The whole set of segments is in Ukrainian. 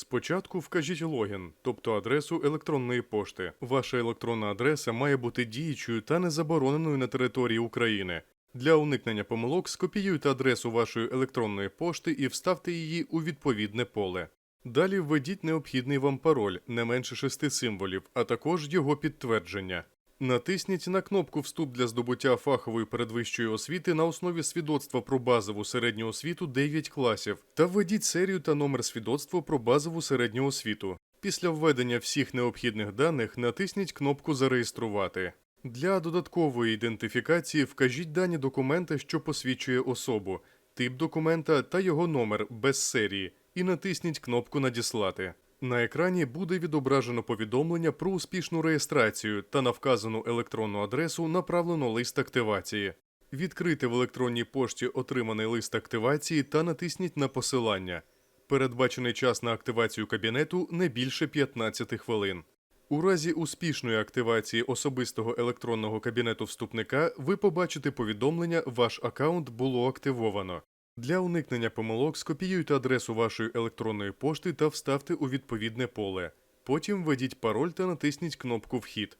Спочатку вкажіть логін, тобто адресу електронної пошти. Ваша електронна адреса має бути діючою та незабороненою на території України. Для уникнення помилок скопіюйте адресу вашої електронної пошти і вставте її у відповідне поле. Далі введіть необхідний вам пароль не менше шести символів, а також його підтвердження. Натисніть на кнопку Вступ для здобуття фахової передвищої освіти на основі свідоцтва про базову середню освіту 9 класів та введіть серію та номер свідоцтва про базову середню освіту. Після введення всіх необхідних даних натисніть кнопку Зареєструвати. Для додаткової ідентифікації вкажіть дані документа, що посвідчує особу, тип документа та його номер без серії, і натисніть кнопку Надіслати. На екрані буде відображено повідомлення про успішну реєстрацію та на вказану електронну адресу направлено лист активації. Відкрийте в електронній пошті отриманий лист активації та натисніть на посилання. Передбачений час на активацію кабінету не більше 15 хвилин. У разі успішної активації особистого електронного кабінету вступника ви побачите повідомлення Ваш аккаунт було активовано. Для уникнення помилок скопіюйте адресу вашої електронної пошти та вставте у відповідне поле. Потім введіть пароль та натисніть кнопку Вхід.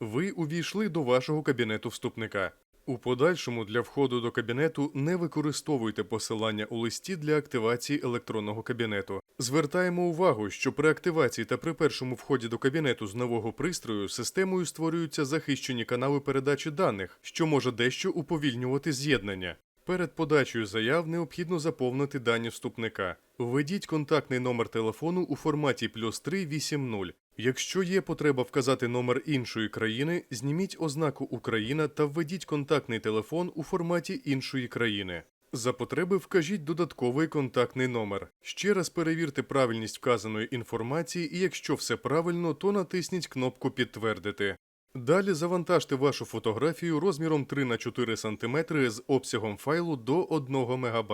Ви увійшли до вашого кабінету вступника. У подальшому для входу до кабінету не використовуйте посилання у листі для активації електронного кабінету. Звертаємо увагу, що при активації та при першому вході до кабінету з нового пристрою системою створюються захищені канали передачі даних, що може дещо уповільнювати з'єднання. Перед подачею заяв необхідно заповнити дані вступника. Введіть контактний номер телефону у форматі плюс 380. Якщо є потреба вказати номер іншої країни, зніміть ознаку Україна та введіть контактний телефон у форматі іншої країни. За потреби вкажіть додатковий контактний номер. Ще раз перевірте правильність вказаної інформації, і якщо все правильно, то натисніть кнопку Підтвердити. Далі завантажте вашу фотографію розміром 3 на 4 см з обсягом файлу до 1 МБ.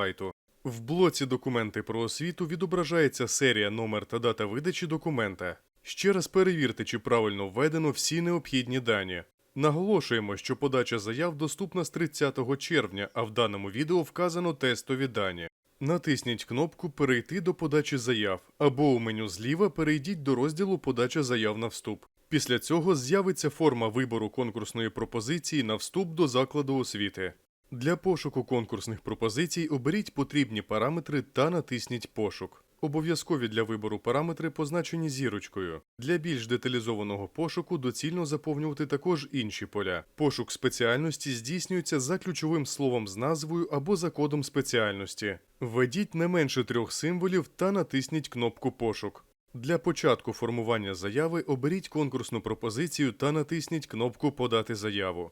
В блоці Документи про освіту відображається серія, номер та дата видачі документа. Ще раз перевірте, чи правильно введено всі необхідні дані. Наголошуємо, що подача заяв доступна з 30 червня, а в даному відео вказано тестові дані. Натисніть кнопку Перейти до подачі заяв або у меню зліва перейдіть до розділу Подача заяв на вступ. Після цього з'явиться форма вибору конкурсної пропозиції на вступ до закладу освіти. Для пошуку конкурсних пропозицій оберіть потрібні параметри та натисніть Пошук. Обов'язкові для вибору параметри позначені зірочкою. Для більш деталізованого пошуку доцільно заповнювати також інші поля. Пошук спеціальності здійснюється за ключовим словом з назвою або за кодом спеціальності. Введіть не менше трьох символів та натисніть кнопку Пошук. Для початку формування заяви оберіть конкурсну пропозицію та натисніть кнопку Подати заяву.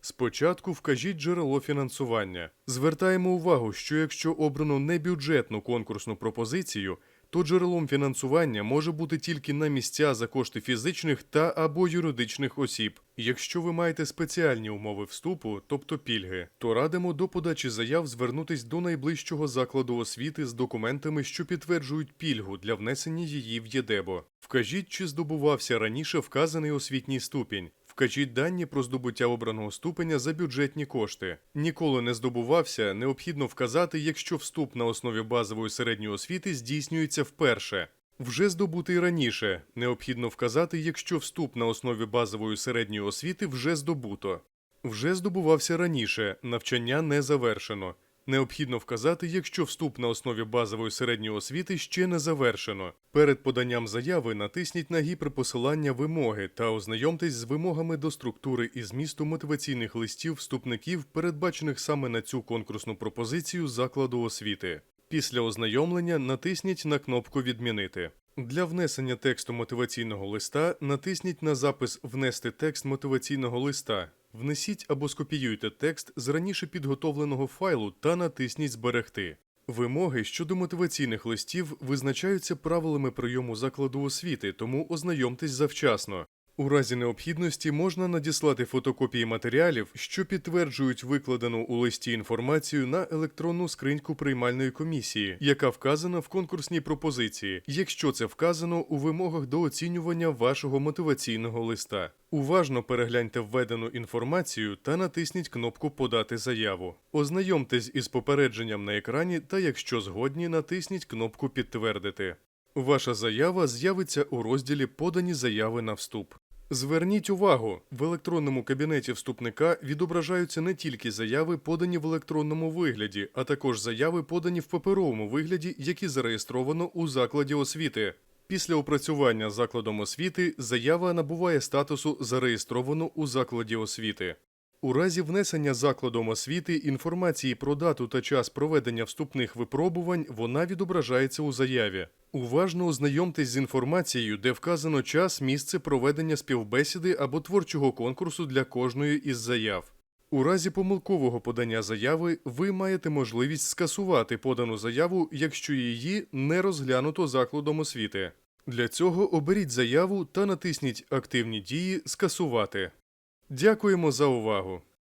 Спочатку вкажіть джерело фінансування. Звертаємо увагу, що якщо обрано небюджетну конкурсну пропозицію, то джерелом фінансування може бути тільки на місця за кошти фізичних та або юридичних осіб. Якщо ви маєте спеціальні умови вступу, тобто пільги, то радимо до подачі заяв звернутись до найближчого закладу освіти з документами, що підтверджують пільгу для внесення її в ЄДЕБО. Вкажіть, чи здобувався раніше вказаний освітній ступінь. Вкажіть дані про здобуття обраного ступеня за бюджетні кошти. Ніколи не здобувався, необхідно вказати, якщо вступ на основі базової середньої освіти здійснюється вперше. Вже здобутий раніше. Необхідно вказати, якщо вступ на основі базової середньої освіти вже здобуто. Вже здобувався раніше, навчання не завершено. Необхідно вказати, якщо вступ на основі базової середньої освіти ще не завершено. Перед поданням заяви натисніть на гіперпосилання вимоги та ознайомтесь з вимогами до структури і змісту мотиваційних листів вступників, передбачених саме на цю конкурсну пропозицію закладу освіти. Після ознайомлення натисніть на кнопку Відмінити. Для внесення тексту мотиваційного листа натисніть на запис Внести текст мотиваційного листа. Внесіть або скопіюйте текст з раніше підготовленого файлу та натисніть Зберегти. Вимоги щодо мотиваційних листів визначаються правилами прийому закладу освіти, тому ознайомтесь завчасно. У разі необхідності можна надіслати фотокопії матеріалів, що підтверджують викладену у листі інформацію на електронну скриньку приймальної комісії, яка вказана в конкурсній пропозиції, якщо це вказано у вимогах до оцінювання вашого мотиваційного листа. Уважно перегляньте введену інформацію та натисніть кнопку Подати заяву. Ознайомтесь із попередженням на екрані та, якщо згодні, натисніть кнопку Підтвердити. Ваша заява з'явиться у розділі Подані заяви на вступ. Зверніть увагу, в електронному кабінеті вступника відображаються не тільки заяви, подані в електронному вигляді, а також заяви, подані в паперовому вигляді, які зареєстровано у закладі освіти. Після опрацювання закладом освіти заява набуває статусу зареєстровано у закладі освіти. У разі внесення закладом освіти інформації про дату та час проведення вступних випробувань вона відображається у заяві. Уважно ознайомтесь з інформацією, де вказано час, місце проведення співбесіди або творчого конкурсу для кожної із заяв. У разі помилкового подання заяви ви маєте можливість скасувати подану заяву, якщо її не розглянуто закладом освіти. Для цього оберіть заяву та натисніть Активні дії Скасувати. Дякуємо за увагу!